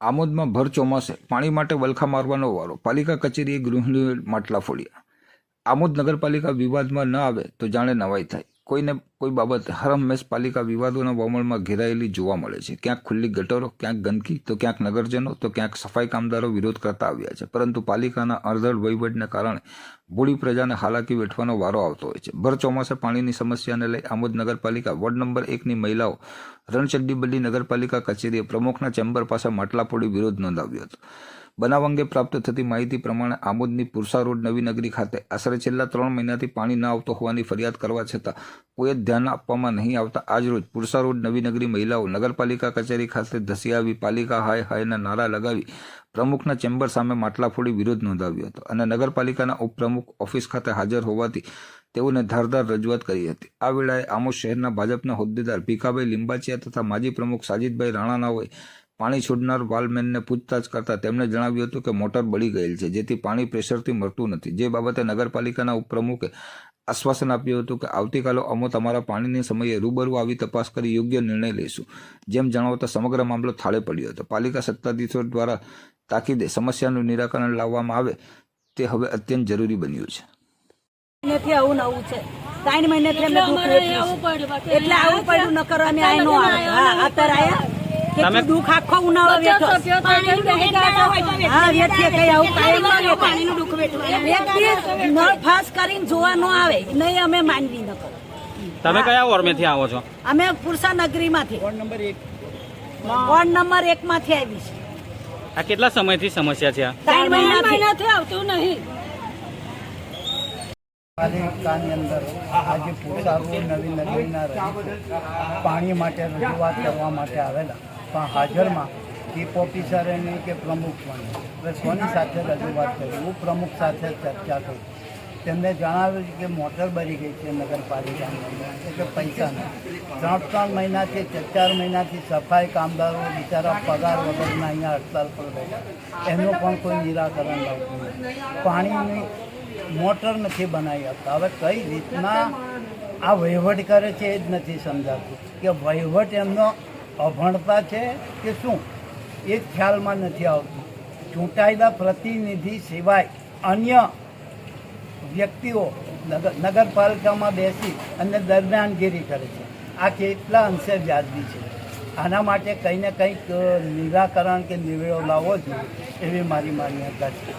આમોદમાં ભર ચોમાસે પાણી માટે વલખા મારવાનો વારો. પાલિકા કચેરીએ ગૃહિણીઓ માટલા ફોડ્યા. આમોદ નગરપાલિકા વિવાદમાં ન આવે તો જાણે નવાઈ થાય. કોઈને કોઈ બાબત હરહંમેશ પાલિકા વિવાદોના વમળમાં ઘેરાયેલી જોવા મળે છે. ક્યાંક ખુલ્લી ગટરો, ક્યાંક ગંદકી, તો ક્યાંક નગરજનો, તો ક્યાંક સફાઈ કામદારો વિરોધ કરતા આવ્યા છે. પરંતુ પાલિકાના અર્ધળ વહીવટને કારણે ભોળી પ્રજાને હાલાકી વેઠવાનો વારો આવતો હોય છે. ભર ચોમાસે પાણીની સમસ્યાને લઈ આમોદ નગરપાલિકા વોર્ડ નંબર એકની મહિલાઓ રણચંડીબલ્લી નગરપાલિકા કચેરીએ પ્રમુખના ચેમ્બર પાસે માટલા પોડી વિરોધ નોંધાવ્યો હતો. બનાવ અંગે પ્રાપ્ત થતી માહિતી પ્રમાણે આમોદની પુરસા રોડ નવી નગરી ખાતે. આશરે છેલ્લા ત્રણ મહિનાથી પાણી ન આવતો હોવાની ફરિયાદ કરવા છતાં કોઈ ધ્યાન આપવામાં નહીં આવતા આજરોજ પુરસા રોડ નવી નગરી મહિલાઓ નગરપાલિકા કચેરી ખાતે ધસી આવી, પાલિકા હાય હાયના નારા લગાવી, પ્રમુખના ચેમ્બર સામે માટલા ફોડી વિરોધ નોંધાવ્યો હતો અને નગરપાલિકાના ઉપપ્રમુખ ઓફિસ ખાતે હાજર હોવાથી તેઓને ધારદાર રજૂઆત કરી હતી. આ વેળાએ આમોદ શહેરના ભાજપના હોદ્દેદાર ભીખાભાઈ લિંબાચિયા તથા માજી પ્રમુખ સાજીદભાઈ રાણાનાઓએ પાણી છોડનાર વાલમેનને પૂછતાછ કરતા તેમણે જણાવ્યું હતું કે મોટર બળી ગયેલ છે જેથી પાણી પ્રેશરથી મળતું નથી. જે બાબતે નગરપાલિકાના ઉપપ્રમુખે આશ્વાસન આપ્યું હતું કે આવતીકાલે અમે તમારા પાણીની સમયે રૂબરૂ આવી તપાસ કરી યોગ્ય નિર્ણય લઈશું. જેમ જણાવતા સમગ્ર મામલો થાળે પડ્યો હતો. પાલિકા સત્તાધીશો દ્વારા તાકીદે સમસ્યાનું નિરાકરણ લાવવામાં આવે તે હવે અત્યંત જરૂરી બન્યું છે. આવું નવું છે. ત્રણ મહિનેથી અમે દુઃખ વેઠીએ છીએ. એટલે આવું પડ્યું ન કરો અમે આ નો આવે. અત્યારે આયા? કેટલું દુઃખ આખો ઉનાળો વેઠો. હા વેઠીએ કઈ આવું કાંઈ ન વેઠાય. વ્યક્તિ નળ ફાસ કરીને જોવા ન આવે નહીં અમે માનવી નકો તમે કયા વોર્ડમાંથી આવો છો? અમે પુરસા નગરીમાંથી વોર્ડ નંબર એક. માંથી આવી છે આ કેટલા સમયથી સમસ્યા છે આ? ત્રણ મહિનાથી. આવતું નહીં. પાલિકાની અંદર આજે પુરસારો નવી નગરીના પાણી માટે રજૂઆત કરવા માટે આવેલા. પણ હાજરમાં ચીફ ઓફિસરે નહીં કે પ્રમુખ પણ. હવે કોની સાથે રજૂઆત કરી. હું પ્રમુખ સાથે ચર્ચા કરી. તેમને જણાવ્યું કે મોટર બની ગઈ છે નગરપાલિકાની એટલે પૈસા નથી ત્રણ ત્રણ મહિનાથી ચાર ચાર મહિનાથી સફાઈ કામદારો બિચારા પગાર વગરના અહીંયા હડતાલ પર બેઠા. એનું પણ કોઈ નિરાકરણ લાવતું નથી. પાણીની મોટર નથી બનાવી આપતા હવે કઈ રીતના આ વહીવટ કરે છે એ જ નથી સમજાતું. કે વહીવટ એમનો અભણતા છે કે શું? એ ખ્યાલમાં નથી આવતું. ચૂંટાયેલા પ્રતિનિધિ સિવાય અન્ય વ્યક્તિઓ નગર નગરપાલિકામાં બેસી અને દરમિયાનગીરી કરે છે. આ કેટલા અંશે વ્યાજબી છે. આના માટે કંઈ ને કંઈક નિરાકરણ કે નિવેડો લાવવો જોઈએ, એવી મારી માન્યતા છે.